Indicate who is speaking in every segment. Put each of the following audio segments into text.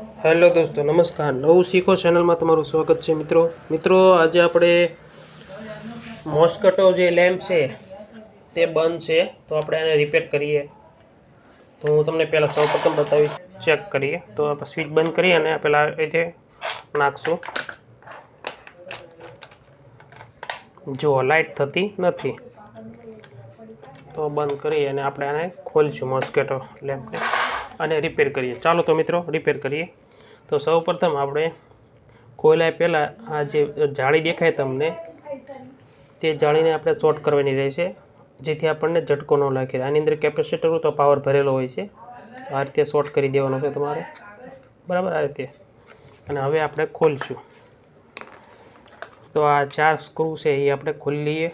Speaker 1: Hello દોસ્તો, નમસ્કાર. નવું શીખો ચેનલમાં તમારું સ્વાગત છે મિત્રો. મિત્રો, આજે આપણે મોસ્કટો જે લેમ્પ છે, તે બંધ છે, તો આપણે એને રિપેર કરીએ. તો હું તમને પહેલાં સૌપ્રથમ બતાવીશ. ચેક કરીએ. તો આપણે સ્વિચ બંધ કરી અને પહેલાં રીતે નાખશું. જુઓ લાઇટ થતી નથી, તો બંધ કરી અને આપણે આને ખોલીશું મોસ્કેટો લેમ્પને અને રિપેર કરીએ. ચાલો તો મિત્રો રિપેર કરીએ. તો સૌપ્રથમ આપણે ખોલ્યા પહેલાં આ જે જાળી દેખાય તમને, તે જાળીને આપણે ચોટ કરવાની રહેશે જેથી આપણને ઝટકો ન લાગે. આની અંદર કેપેસિટર તો પાવર ભરેલો હોય છે. આ રીતે શોર્ટ કરી દેવાનો છે તમારે. બરાબર? આ રીતે. અને હવે આપણે ખોલશું. તો આ ચાર સ્ક્રૂ છે એ આપણે ખોલી લઈએ.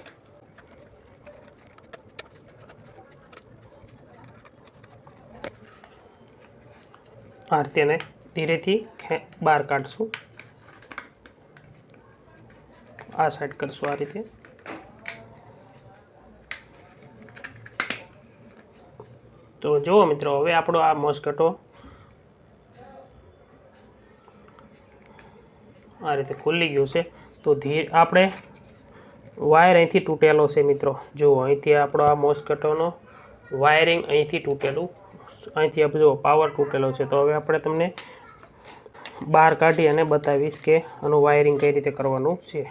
Speaker 1: આ રીતે એને ધીરેથી બહાર કાઢશું. આ સાઈડ કરશું આ રીતે. તો જુઓ મિત્રો, હવે આપણો આ મોસ્કટો આ રીતે ખુલ્લી ગયું છે. તો ધીરે આપણે વાયર અહીંથી તૂટેલો છે મિત્રો. જુઓ, અહીંથી આપણો આ મોસ્કટોનો વાયરિંગ અહીંથી તૂટેલું અહીંથી આપણે જુઓ પાવર તૂટેલો છે. તો હવે આપણે તમને બહાર કાઢી અને બતાવીશ કે આનું વાયરિંગ કઈ રીતે કરવાનું છે.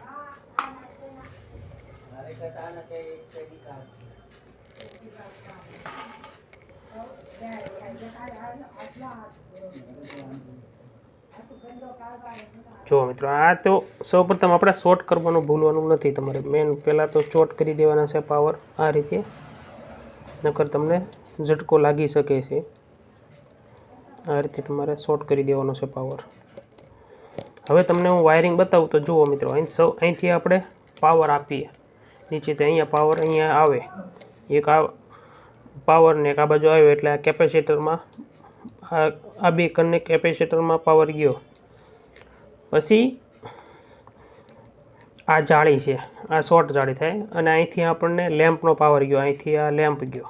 Speaker 1: જુઓ મિત્રો, આ તો સૌપ્રથમ આપણે શોર્ટ કરવાનું ભૂલવાનું નથી તમારે. મેન પહેલાં તો ચોટ કરી દેવાના છે પાવર આ રીતે. નકર તમને ઝટકો લાગી શકે છે. આ રીતે તમારે શોર્ટ કરી દેવાનો છે પાવર હવે તમને હું વાયરિંગ બતાવું તો જુઓ મિત્રો, અહીં સૌ અહીંથી આપણે પાવર આપીએ. નીચેથી અહીંયા પાવર અહીંયા આવે. એક આ પાવરને એક આ બાજુ આવ્યો એટલે આ કેપેસિટરમાં આ આ બે કન્ને કેપેસિટરમાં પાવર ગયો. પછી આ જાળી છે, આ શોર્ટ જાળી થાય અને અહીંથી આપણને લેમ્પનો પાવર ગયો, અહીંથી આ લેમ્પ ગયો.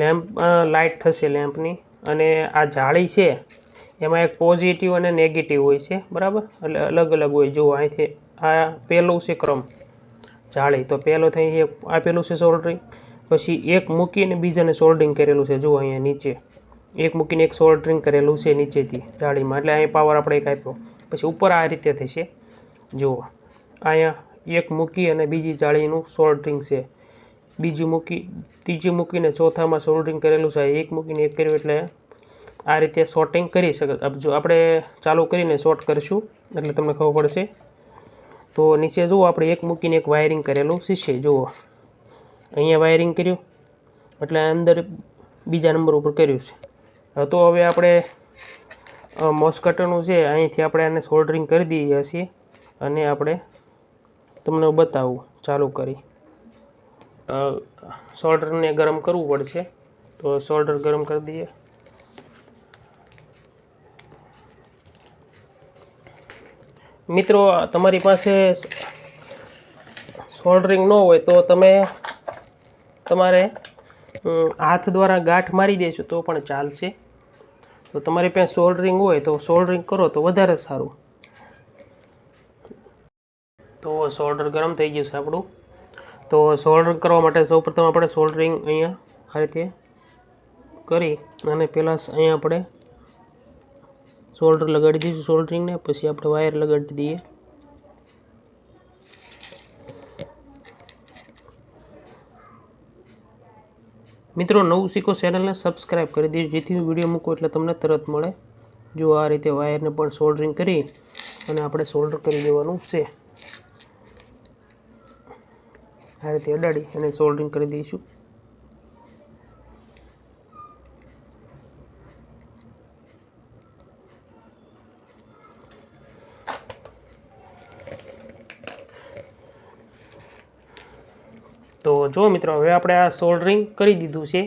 Speaker 1: લેમ્પ લાઇટ થશે લેમ્પની. અને આ જાળી છે, એમાં એક પોઝિટિવ અને નેગેટિવ હોય છે, બરાબર? એટલે અલગ અલગ હોય. જુઓ, અહીંથી આ પહેલું છે ક્રમ જાળી. તો પહેલો થઈ એક આપેલું છે સોલ્ડરિંગ પછી એક મૂકીને બીજાને સોલ્ડરિંગ કરેલું છે. જુઓ, અહીંયા નીચે. એક મૂકીને એક સોલ્ડરિંગ કરેલું છે નીચેથી જાળીમાં. એટલે અહીં પાવર આપણે એક આપ્યો. પછી ઉપર આ રીતે થશે. જુઓ, અહીંયા એક મૂકી અને બીજી જાળીનું સોલ્ડરિંગ છે. બીજું મૂકી, ત્રીજું મૂકીને ચોથામાં સોલ્ડરિંગ કરેલું છે, એક મૂકીને એક કર્યું એટલે આ રીતે શોર્ટિંગ કરી શકે જો આપણે ચાલુ કરીને શોર્ટ કરીશું, એટલે તમને ખબર પડશે. તો નીચે જુઓ, આપણે એક મૂકીને એક વાયરિંગ કરેલું શીશે, જુઓ. અહીંયા વાયરિંગ કર્યું, એટલે અંદર બીજા નંબર ઉપર કર્યું છે. તો હવે આપણે મોસ્કટરનું છે અહીંથી આપણે આને સોલ્ડરિંગ કરી દઈએ છીએ, અને આપણે તમને બતાવું, ચાલુ કરી. સોલ્ડરને ગરમ કરવું પડશે. તો સોલ્ડર ગરમ કરી દઈએ. મિત્રો, તમારી પાસે સોલ્ડરિંગ ન હોય તો તમે તમારે હાથ દ્વારા ગાંઠ મારી દેશો તો પણ ચાલશે. તો તમારી પાસે સોલ્ડરિંગ હોય તો સોલ્ડરિંગ કરો તો વધારે સારું. તો સોલ્ડર ગરમ થઈ ગયું છે આપણું. તો સોલ્ડર કરવા માટે સૌપ્રથમ આપણે સોલ્ડરિંગ અહીંયા આ રીતે કરી અને પહેલાં અહીંયા આપણે સોલ્ડર લગાડી દઈશું સોલ્ડરિંગને પછી આપણે વાયર લગાડી દઈએ. મિત્રો, નવું શીખો ચેનલને સબસ્ક્રાઈબ કરી દેજો. જેથી હું વીડિયો મૂકું એટલે તમને તરત મળે. જો આ રીતે વાયરને પણ સોલ્ડરિંગ કરી અને આપણે સોલ્ડર કરી દેવાનું છે. આ રીતે અડાડી અને સોલ્ડરિંગ કરી દઈશું. તો જો મિત્રો, હવે આપણે આ સોલ્ડરિંગ કરી દીધું છે.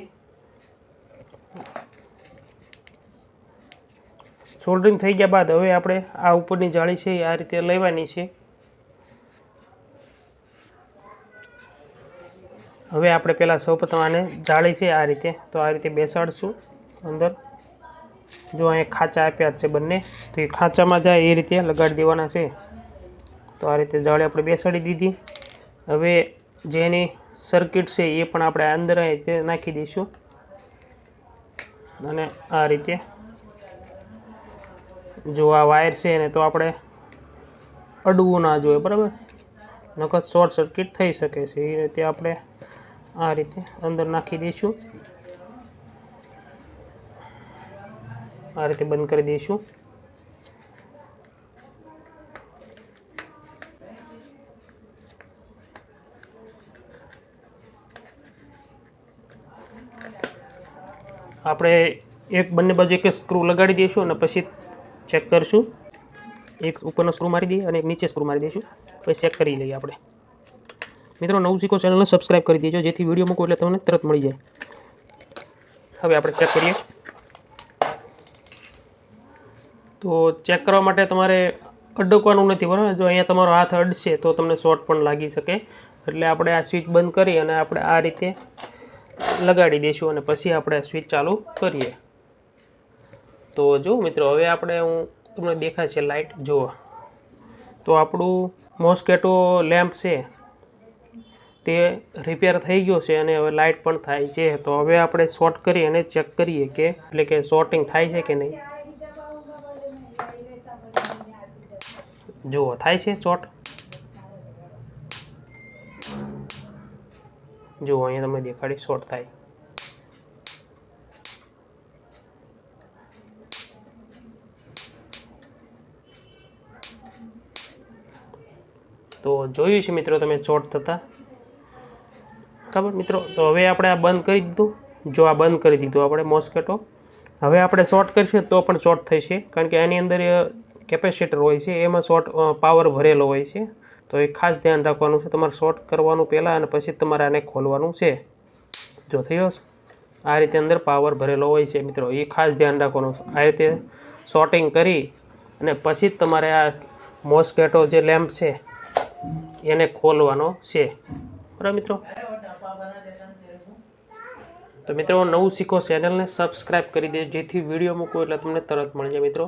Speaker 1: સોલ્ડરિંગ થઈ ગયા બાદ હવે આપણે આ ઉપરની જાળી છે આ રીતે લેવાની છે. હવે આપણે પહેલાં સૌપ્રથમ આને જાળી છે આ રીતે. તો આ રીતે બેસાડશું અંદર. જો અહીંયા ખાંચા આપ્યા છે બંને, તો એ ખાંચામાં જાય એ રીતે લગાડી દેવાના છે. તો આ રીતે જાળી આપણે બેસાડી દીધી. હવે જેની સર્કિટ છે એ પણ આપણે અંદર રીતે નાખી દઈશું. અને આ રીતે જો આ વાયર છે ને તો આપણે અડવું ના જોઈએ, બરાબર? નકર શોર્ટ સર્કિટ થઈ શકે છે. એ રીતે આપણે આ રીતે અંદર નાખી દઈશું. આ રીતે બંધ કરી દઈશું. આપણે એક બંને બાજુ એક સ્ક્રૂ લગાડી દઈશું અને પછી ચેક કરીશું. એક ઉપરનો સ્ક્રૂ મારી દઈએ અને એક નીચે સ્ક્રૂ મારી દઈશું. પછી ચેક કરી લઈએ આપણે. મિત્રો, નવું શીખો ચેનલને સબસ્ક્રાઈબ કરી દેજો, જેથી વીડિયો મૂકો એટલે તમને તરત મળી જાય. હવે આપણે ચેક કરીએ. તો ચેક કરવા માટે તમારે અડકવાનું નથી, બરાબર? જો અહીંયા તમારો હાથ અડશે તો તમને શોર્ટ પણ લાગી શકે. એટલે આપણે આ સ્વિચ બંધ કરી અને આપણે આ રીતે લગાડી દઈશું અને પછી આપણે સ્વિચ ચાલુ કરીએ. તો જો મિત્રો, હવે આપણે હું તમને દેખાશે લાઇટ જુઓ. તો આપણું મોસ્કેટો લેમ્પ છે. તે રિપેર થઈ ગયો છે અને હવે લાઇટ પણ થાય છે. તો હવે આપણે શોર્ટ કરી અને ચેક કરીએ કે એટલે કે શોર્ટિંગ થાય છે કે નહીં. જુઓ, થાય છે શોર્ટ જુઓ, અહીંયા તમે દેખાડી શોર્ટ થાય. તો જોયું છે મિત્રો તમે શોર્ટ થતા? બરાબર મિત્રો, તો હવે આપણે આ બંધ કરી દીધું. જો આ બંધ કરી દીધું આપણે મોસ્કેટો. હવે આપણે શોર્ટ કરીશું તો પણ શોર્ટ થશે કારણ કે એની અંદર કેપેસિટર હોય છે, એમાં શોર્ટ પાવર ભરેલો હોય છે. તો એ ખાસ ધ્યાન રાખવાનું છે, તમારે શોર્ટ કરવાનું પહેલાં અને પછી તમારે આને ખોલવાનું છે. જો થયો આ રીતે અંદર પાવર ભરેલો હોય છે, મિત્રો. એ ખાસ ધ્યાન રાખવાનું આ રીતે શોર્ટિંગ કરી અને પછી જ તમારે આ મોસ્કેટો જે લેમ્પ છે, એને ખોલવાનો છે. બરાબર, મિત્રો? તો મિત્રો, નવું શીખો ચેનલને સબસ્ક્રાઈબ કરી દેજો. જેથી વીડિયો મૂકું એટલે તમને તરત મળી જાય મિત્રો.